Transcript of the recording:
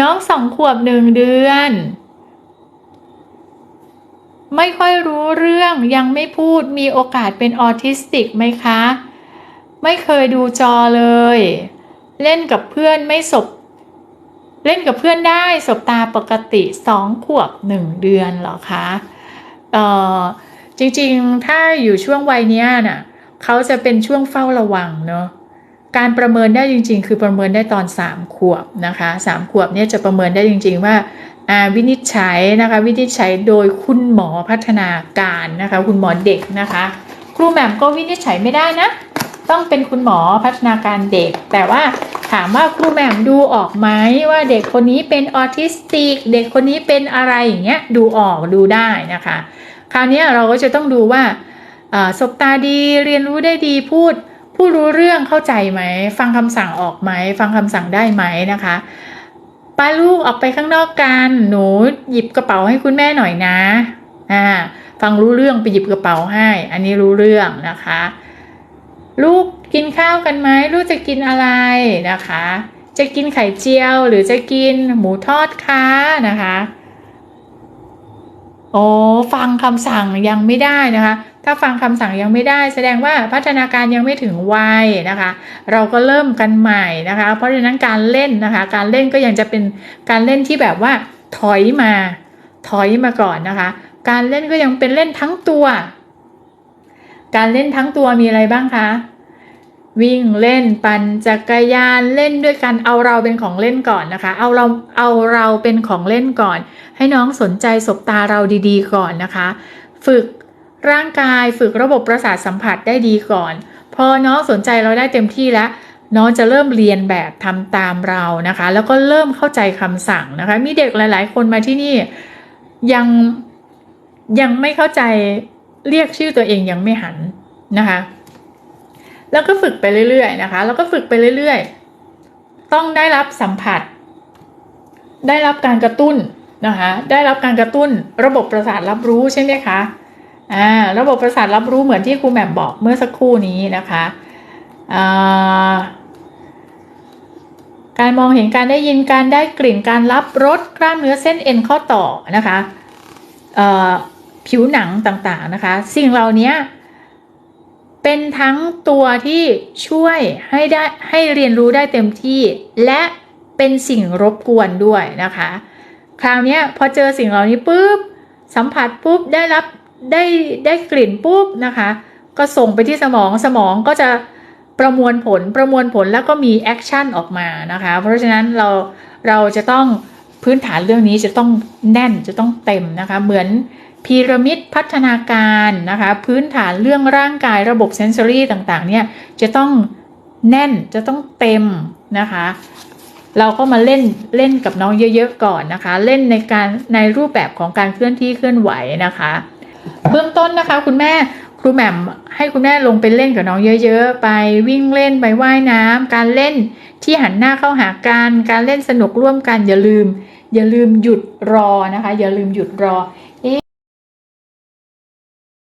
น้องสองขวบหนึ่งเดือน ไม่ค่อยรู้เรื่องยังไม่พูดมีโอกาสเป็นออทิสติกไหมคะ ไม่เคยดูจอเลย เล่นกับเพื่อนไม่สบเล่นกับเพื่อนได้สบตาปกติสองขวบหนึ่งเดือนเหรอคะเอ่อจริงๆ ถ้าอยู่ช่วงวัยเนี้ยน่ะเขาจะเป็นช่วงเฝ้าระวังเนาะ การประเมินได้จริง ๆ คือประเมินได้ตอน 3 ขวบนะคะ3ขวบเนี่ยจะประเมินได้จริง ๆ ว่าวินิจฉัยนะคะวินิจฉัยโดยคุณหมอพัฒนาการนะคะคุณหมอเด็กนะคะ ครูแหม่มก็วินิจฉัยไม่ได้นะ ต้องเป็นคุณหมอพัฒนาการเด็ก แต่ว่าถามว่าครูแหม่มดูออกไหมว่าเด็กคนนี้เป็นออทิสติก เด็กคนนี้เป็นอะไรอย่างเงี้ยดูออกดูได้นะคะ คราวนี้เราก็จะต้องดูว่าอ่าสบตาดีเรียนรู้ได้ดีพูด พูดรู้เรื่องเข้าใจไหม ฟังคำสั่งออกไหม ฟังคำสั่งได้ไหมนะคะป้าลูกออกไปข้างนอกกันหนูหยิบกระเป๋าให้คุณแม่หน่อยนะอ่าฟังรู้เรื่องไปหยิบกระเป๋าให้ อันนี้รู้เรื่องนะคะ ลูกกินข้าวกันไหมลูกจะกินอะไรนะคะ จะกินไข่เจียวหรือจะกินหมูทอดคะนะคะ โอ้ฟังคำสั่งยังไม่ได้นะคะ ถ้าฟังคำสั่งยังไม่ได้ แสดงว่าพัฒนาการยังไม่ถึงวัยนะคะ เราก็เริ่มกันใหม่นะคะ เพราะฉะนั้นการเล่นนะคะ การเล่นก็ยังจะเป็นการเล่นที่แบบว่า ถอยมา ถอยมาก่อนนะคะ การเล่นก็ยังเป็นเล่นทั้งตัว การเล่นทั้งตัวมีอะไรบ้างคะ วิ่งเล่นปั่นจักรยานเล่นด้วยกันเอาเราเป็นของเล่นก่อนนะคะ เอาเราเอาเราเป็นของเล่นก่อน ให้น้องสนใจสบตาเราดีๆ ก่อนนะคะ ฝึกร่างกายฝึกระบบประสาทสัมผัสได้ดีก่อน พอน้องสนใจเราได้เต็มที่แล้ว น้องจะเริ่มเรียนแบบทำตามเรานะคะ แล้วก็เริ่มเข้าใจคำสั่งนะคะ มีเด็กหลายๆ คนมาที่นี่ยังยังไม่เข้าใจเรียกชื่อตัวเองยังไม่หันนะคะ แล้วก็ฝึกไปเรื่อยๆนะคะ แล้วก็ฝึกไปเรื่อยๆ ต้องได้รับสัมผัส ได้รับการกระตุ้นนะคะ ได้รับการกระตุ้น ระบบประสาทรับรู้ใช่ไหมคะอ่าระบบประสาทรับรู้เหมือนที่ครูแหม่มบอกเมื่อสักครู่นี้นะคะอ่าการมองเห็นการได้ยินการได้กลิ่นการรับรสกล้ามเนื้อเส้นเอ็นข้อต่อนะคะเอ่อผิวหนังต่างๆนะคะ สิ่งเหล่านี้ เป็นทั้งตัวที่ช่วยให้ได้ให้เรียนรู้ได้เต็มที่ และเป็นสิ่งรบกวนด้วยนะคะ คราวนี้พอเจอสิ่งเหล่านี้ปุ๊บสัมผัสปุ๊บได้รับได้ได้กลิ่นปุ๊บนะคะ ก็ส่งไปที่สมองสมองก็จะประมวลผลประมวลผลแล้วก็มีแอคชั่นออกมานะคะ เพราะฉะนั้นเราเราจะต้องพื้นฐานเรื่องนี้จะต้องแน่นจะต้องเต็มนะคะ เหมือน พีระมิดพัฒนาการนะคะพื้นฐานเรื่องร่างกายระบบเซนซอรี่ต่างๆเนี่ยจะต้องแน่นจะต้องเต็มนะคะเราก็มาเล่นเล่นกับน้องเยอะๆก่อนนะคะ เล่นในการในรูปแบบของการเคลื่อนที่เคลื่อนไหวนะคะ เบื้องต้นนะคะคุณแม่ครูแหม่มให้คุณแม่ลงไปเล่นกับน้องเยอะๆ ไปวิ่งเล่นไปว่ายน้ำการเล่นที่หันหน้าเข้าหากันการเล่นสนุกร่วมกันอย่าลืม อย่าลืมหยุดรอนะคะ อย่าลืมหยุดรอ